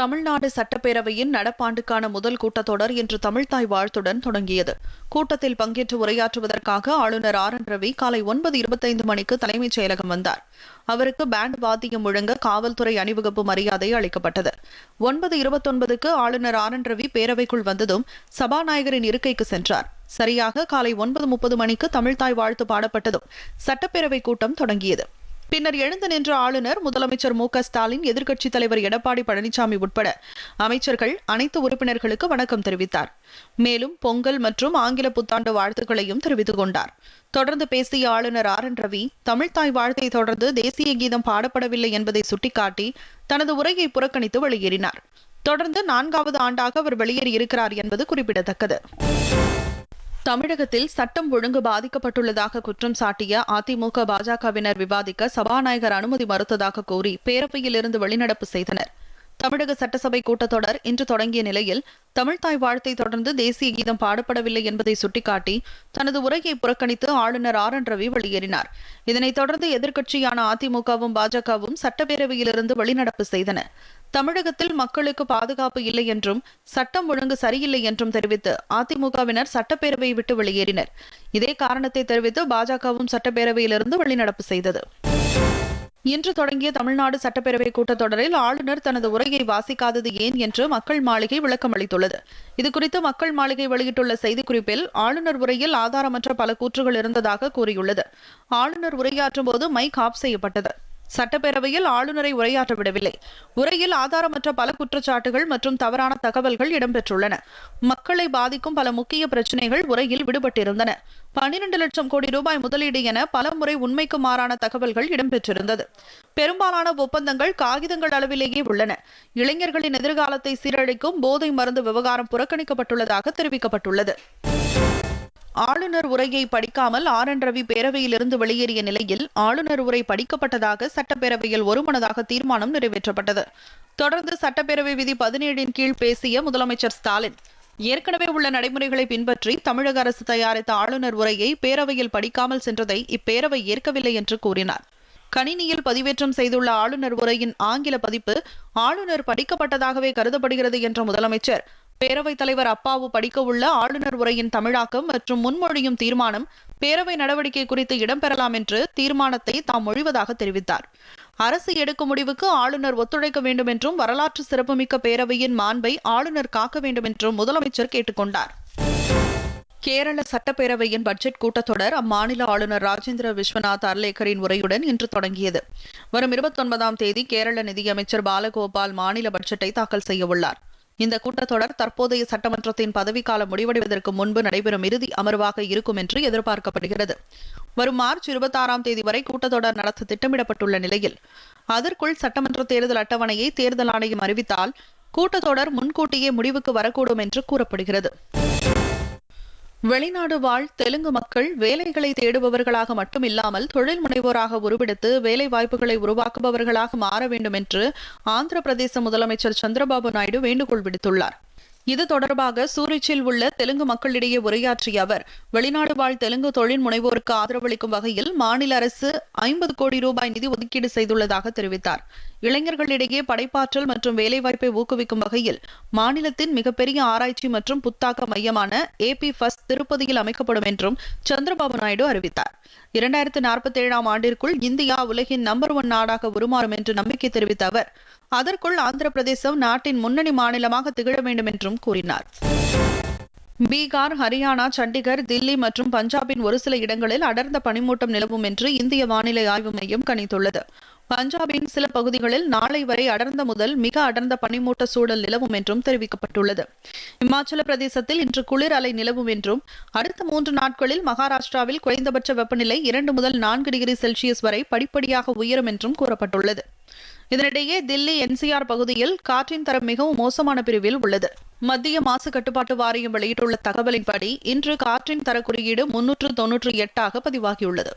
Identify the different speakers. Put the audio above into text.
Speaker 1: தமிழ்நாடு சட்டப்பேரவையின் நடப்பாண்டுக்கான முதல் கூட்டத்தொடர் இன்று தமிழ்தாய் வாழ்த்துடன் தொடங்கியது. கூட்டத்தில் பங்கேற்று உரையாற்றுவதற்காக ஆளுநர் ஆர் என் ரவி காலை ஒன்பது இருபத்தைந்து மணிக்கு தலைமைச் செயலகம் வந்தார். அவருக்கு பேண்ட் வாத்தியம் முழங்க காவல்துறை அணிவகுப்பு மரியாதை அளிக்கப்பட்டது. ஒன்பது இருபத்தொன்பதுக்கு ஆளுநர் ஆர் என் ரவி பேரவைக்குள் வந்ததும் சபாநாயகரின் இருக்கைக்கு சென்றார். சரியாக காலை ஒன்பது முப்பது மணிக்கு தமிழ்தாய் வாழ்த்து பாடப்பட்டதும் சட்டப்பேரவை கூட்டம் தொடங்கியது. பின்னர் எழுந்து நின்ற ஆளுநர் முதலமைச்சர் மு ஸ்டாலின் எதிர்க்கட்சித் தலைவர் எடப்பாடி பழனிசாமி உட்பட அமைச்சர்கள் அனைத்து உறுப்பினர்களுக்கு வணக்கம் தெரிவித்தார். மேலும் பொங்கல் மற்றும் ஆங்கில புத்தாண்டு வாழ்த்துக்களையும் தெரிவித்துக் கொண்டார். தொடர்ந்து பேசிய ஆளுநர் ஆர். என். ரவி தமிழ்தாய் வாழ்த்தை தொடர்ந்து தேசிய கீதம் பாடப்படவில்லை என்பதை சுட்டிக்காட்டி தனது உரையை புறக்கணித்து வெளியேறினார். தொடர்ந்து நான்காவது ஆண்டாக அவர் வெளியேறியிருக்கிறார் என்பது குறிப்பிடத்தக்கது. தமிழகத்தில் சட்டம் ஒழுங்கு பாதிக்கப்பட்டுள்ளதாக குற்றம் சாட்டிய அதிமுக பாஜகவினர் விவாதிக்க சபாநாயகர் அனுமதி மறுத்ததாக கூறி பேரவையிலிருந்து வெளிநடப்பு செய்தனர். தமிழக சட்டசபை கூட்டத்தொடர் இன்று தொடங்கிய நிலையில் தமிழ்தாய் வாழ்த்தை தொடர்ந்து தேசிய கீதம் பாடப்படவில்லை என்பதை சுட்டிக்காட்டி தனது உரையை புறக்கணித்து ஆளுநர் ஆர் என் ரவி வெளியேறினார். இதனைத் தொடர்ந்து எதிர்க்கட்சியான அதிமுகவும் பாஜகவும் சட்டப்பேரவையிலிருந்து வெளிநடப்பு செய்தன. தமிழகத்தில் மக்களுக்கு பாதுகாப்பு இல்லை என்றும் சட்டம் ஒழுங்கு சரியில்லை என்றும் தெரிவித்து அதிமுகவினர் சட்டப்பேரவையை விட்டு வெளியேறினர். இதே காரணத்தை தெரிவித்து பாஜகவும் சட்டப்பேரவையிலிருந்து வெளிநடப்பு செய்தது. இன்று தொடங்கிய தமிழ்நாடு சட்டப்பேரவை கூட்டத்தொடரில் ஆளுநர் தனது உரையை வாசிக்காதது ஏன் என்று மக்கள் மாளிகை விளக்கம் அளித்துள்ளது. இதுகுறித்து மக்கள் மாளிகை வெளியிட்டுள்ள செய்திக்குறிப்பில் ஆளுநர் உரையில் ஆதாரமற்ற பல கூற்றுகள் இருந்ததாக கூறியுள்ளது. ஆளுநர் உரையாற்றும் போது மைக் ஆஃப் செய்யப்பட்டது. சட்டப்பேரவையில் ஆளுநரை உரையாற்ற விடவில்லை. உரையில் ஆதாரமற்ற பல குற்றச்சாட்டுகள் மற்றும் தவறான தகவல்கள் இடம்பெற்றுள்ளன. மக்களை பாதிக்கும் பல முக்கிய பிரச்சினைகள் உரையில் விடுபட்டிருந்தன. பன்னிரண்டு லட்சம் கோடி ரூபாய் முதலீடு என பல முறை உண்மைக்கு மாறான தகவல்கள் இடம்பெற்றிருந்தது. பெரும்பாலான ஒப்பந்தங்கள் காகிதங்கள் அளவிலேயே உள்ளன. இளைஞர்களின் எதிர்காலத்தை சீரழிக்கும் போதை மருந்து விவகாரம் புறக்கணிக்கப்பட்டுள்ளதாக தெரிவிக்கப்பட்டுள்ளது. ஆளுநர் உரையை படிக்காமல் ஆர். என். ரவி பேரவையிலிருந்து வெளியேறிய நிலையில் ஆளுநர் உரை படிக்கப்பட்டதாக சட்டப்பேரவையில் ஒருமனதாக தீர்மானம் நிறைவேற்றப்பட்டது. தொடர்ந்து சட்டப்பேரவை விதி பதினேழின் கீழ் பேசிய முதலமைச்சர் ஸ்டாலின் ஏற்கனவே உள்ள நடைமுறைகளை பின்பற்றி தமிழக அரசு தயாரித்த ஆளுநர் உரையை பேரவையில் படிக்காமல் சென்றதை இப்பேரவை ஏற்கவில்லை என்று கூறினார். கணினியில் பதிவேற்றம் செய்துள்ள ஆளுநர் உரையின் ஆங்கில பதிப்பு ஆளுநர் படிக்கப்பட்டதாகவே கருதப்படுகிறது என்ற முதலமைச்சர் பேரவைத் தலைவர் அப்பாவு படிக்க உள்ள ஆளுநர் உரையின் தமிழாக்கம் மற்றும் முன்மொழியும் தீர்மானம் பேரவை நடவடிக்கை குறித்து இடம்பெறலாம் என்று தீர்மானத்தை தாம் மொழிவதாக தெரிவித்தார். அரசு எடுக்கும் முடிவுக்கு ஆளுநர் ஒத்துழைக்க வேண்டும் என்றும் வரலாற்று சிறப்புமிக்க பேரவையின் மாண்பை ஆளுநர் காக்க வேண்டும் என்றும் முதலமைச்சர் கேட்டுக்கொண்டார் கேரள சட்டப்பேரவையின் பட்ஜெட் கூட்டத்தொடர் அம்மாநில ஆளுநர் ராஜேந்திர விஸ்வநாத் அர்லேக்கரின் உரையுடன் இன்று தொடங்கியது. வரும் இருபத்தொன்பதாம் தேதி கேரள நிதியமைச்சர் பாலகோபால் மாநில பட்ஜெட்டை தாக்கல் செய்யவுள்ளார் இந்த கூட்டத்தொடர் தற்போதைய சட்டமன்றத்தின் பதவிக்காலம் முடிவடைவதற்கு முன்பு நடைபெறும் இறுதி அமர்வாக இருக்கும் என்று எதிர்பார்க்கப்படுகிறது. வரும் மார்ச் இருபத்தாறாம் தேதி வரை கூட்டத்தொடர் நடத்த திட்டமிடப்பட்டுள்ள நிலையில் அதற்குள் சட்டமன்ற தேர்தல் அட்டவணையை தேர்தல் ஆணையம் அறிவித்தால் கூட்டத்தொடர் முன்கூட்டியே முடிவுக்கு வரக்கூடும் என்று கூறப்படுகிறது. வெளிநாடு வாழ் தெலுங்கு மக்கள் வேலைகளை தேடுபவர்களாக மட்டுமில்லாமல் தொழில் முனைவோராக உருவெடுத்து வேலை வாய்ப்புகளை உருவாக்குபவர்களாக மாற வேண்டும் என்று ஆந்திர பிரதேச முதலமைச்சர் சந்திரபாபு நாயுடு வேண்டுகோள் விடுத்துள்ளார். இது தொடர்பாக சூரிச்சில் உள்ள தெலுங்கு மக்களிடையே உரையாற்றிய அவர் வெளிநாடு வாழ் தெலுங்கு தொழில் முனைவோருக்கு ஆதரவளிக்கும் வகையில் மாநில அரசு ஐம்பது கோடி ரூபாய் நிதி ஒதுக்கீடு செய்துள்ளதாக தெரிவித்தார். இளைஞர்களிடையே படைப்பாற்றல் மற்றும் வேலைவாய்ப்பை ஊக்குவிக்கும் வகையில் மாநிலத்தின் மிகப்பெரிய ஆராய்ச்சி மற்றும் புத்தாக்க மையமான ஏபி ஃபஸ்ட் திருப்பதியில் அமைக்கப்படும் என்றும் சந்திரபாபு நாயுடு அறிவித்தார். இரண்டாயிரத்து நாற்பத்தி ஏழாம் ஆண்டிற்குள் இந்தியா உலகின் நம்பர் ஒன் நாடாக உருமாறும் என்று நம்பிக்கை தெரிவித்த அவர் அதற்குள் ஆந்திர பிரதேசம் நாட்டின் முன்னணி மாநிலமாக திகழ வேண்டும் என்றும் கூறினார். பீகார் ஹரியானா சண்டிகர் தில்லி மற்றும் பஞ்சாபின் ஒரு சில இடங்களில் அடர்ந்த பனிமூட்டம் நிலவும் என்று இந்திய வானிலை ஆய்வு மையம் கணித்துள்ளது. பஞ்சாபின் சில பகுதிகளில் நாளை வரை அடர்ந்த முதல் மிக அடர்ந்த பனிமூட்ட சூழல் நிலவும் என்றும் தெரிவிக்கப்பட்டுள்ளது. இமாச்சல பிரதேசத்தில் இன்று குளிர் அலை நிலவும் என்றும் அடுத்த மூன்று நாட்களில் மகாராஷ்டிராவில் குறைந்தபட்ச வெப்பநிலை இரண்டு முதல் நான்கு டிகிரி செல்சியஸ் வரை படிப்படியாக உயரும் என்றும் கூறப்பட்டுள்ளது. இதனிடையே தில்லி என்சிஆர் பகுதியில் காற்றின் தரம் மிகவும் மோசமான பிரிவில் உள்ளது. மத்திய மாசு கட்டுப்பாட்டு வாரியம் வெளியிட்டுள்ள தகவலின்படி இன்று காற்றின் தர குறியீடு முன்னூற்று தொன்னூற்று எட்டாக பதிவாகியுள்ளது.